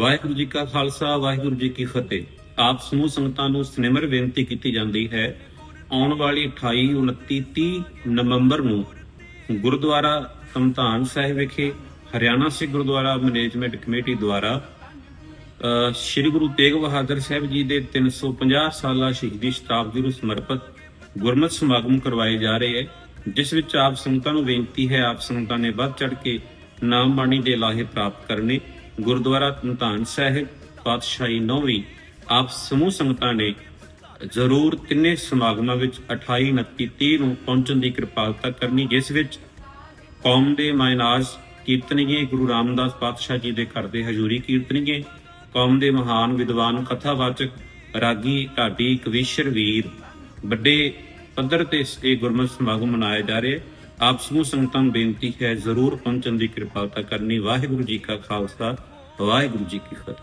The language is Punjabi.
ਵਾਹਿਗੁਰੂ ਜੀ ਕਾ ਖਾਲਸਾ ਵਾਹਿਗੁਰੂ ਜੀ ਕੀ ਫਤਿਹ। ਆਪ ਸਮੂਹ ਸੰਗਤਾਂ ਨੂੰ ਸਨਿਮਰ ਬੇਨਤੀ ਕੀਤੀ ਜਾਂਦੀ ਹੈ ਆਉਣ ਵਾਲੀ 28 29 30 ਨਵੰਬਰ ਨੂੰ ਗੁਰਦੁਆਰਾ ਤਮਤਾਨ ਸਾਹਿਬ ਵਿਖੇ ਹਰਿਆਣਾ ਸਿੱਖ ਗੁਰਦੁਆਰਾ ਮੈਨੇਜਮੈਂਟ ਕਮੇਟੀ ਦੁਆਰਾ ਅ, ਸ੍ਰੀ ਗੁਰੂ ਤੇਗ ਬਹਾਦਰ ਸਾਹਿਬ ਜੀ ਦੇ 350 ਸਾਲਾ ਸ਼ਹੀਦੀ ਸ਼ਤਾਬਦੀ ਨੂੰ ਸਮਰਪਿਤ ਗੁਰਮਤਿ ਸਮਾਗਮ ਕਰਵਾਏ ਜਾ ਰਹੇ ਹੈ ਜਿਸ ਵਿੱਚ ਆਪ ਸੰਗਤਾਂ ਨੂੰ ਬੇਨਤੀ ਹੈ ਆਪ ਸੰਗਤਾਂ ਨੇ ਵੱਧ ਚੜ ਕੇ ਨਾਮ ਬਾਣੀ ਦੇ ਲਾਹੇ ਪ੍ਰਾਪਤ ਕਰਨੇ। ਗੁਰਦੁਆਰਾ ਤਮਤਾਨ ਸਾਹਿਬ, ਪਾਤਸ਼ਾਹੀ ਨੌਵੀਂ, ਆਪ ਸਮੂਹ ਸੰਗਤਾਂ ਨੇ ਜ਼ਰੂਰ ਤਿੰਨੇ ਸਮਾਗਮਾਂ ਵਿੱਚ 28 29 30 ਨੂੰ ਪਹੁੰਚਣ ਦੀ ਕਿਰਪਾਲਤਾ ਕਰਨੀ, ਜਿਸ ਵਿੱਚ ਕੌਮ ਦੇ ਮਾਇਨਾਜ ਕੀਰਤਨੀਏ ਗੁਰੂ ਰਾਮਦਾਸ ਪਾਤਸ਼ਾਹ ਜੀ ਦੇ ਘਰ ਦੇ ਹਜ਼ੂਰੀ ਕੀਰਤਨੀਏ, ਕੌਮ ਦੇ ਮਹਾਨ ਵਿਦਵਾਨ ਕਥਾਵਾਚਕ ਰਾਗੀ ਢਾਡੀ ਕਵੀਸ਼ਰ ਵੀਰ, ਵੱਡੇ ਪੱਧਰ ਤੇ ਇਹ ਗੁਰਮਤਿ ਸਮਾਗਮ ਮਨਾਇਆ ਜਾ ਰਿਹਾ ਹੈ। ਆਪ ਸਮੂਹ ਸੰਗਤਾਂ ਨੂੰ ਬੇਨਤੀ ਹੈ ਜ਼ਰੂਰ ਪਹੁੰਚਣ ਦੀ ਕਿਰਪਾਲਤਾ ਕਰਨੀ। ਵਾਹਿਗੁਰੂ ਜੀ ਕਾ ਖਾਲਸਾ, ਵਾਹਿਗੁਰੂ ਜੀ ਕੀ ਫਤਿਹ।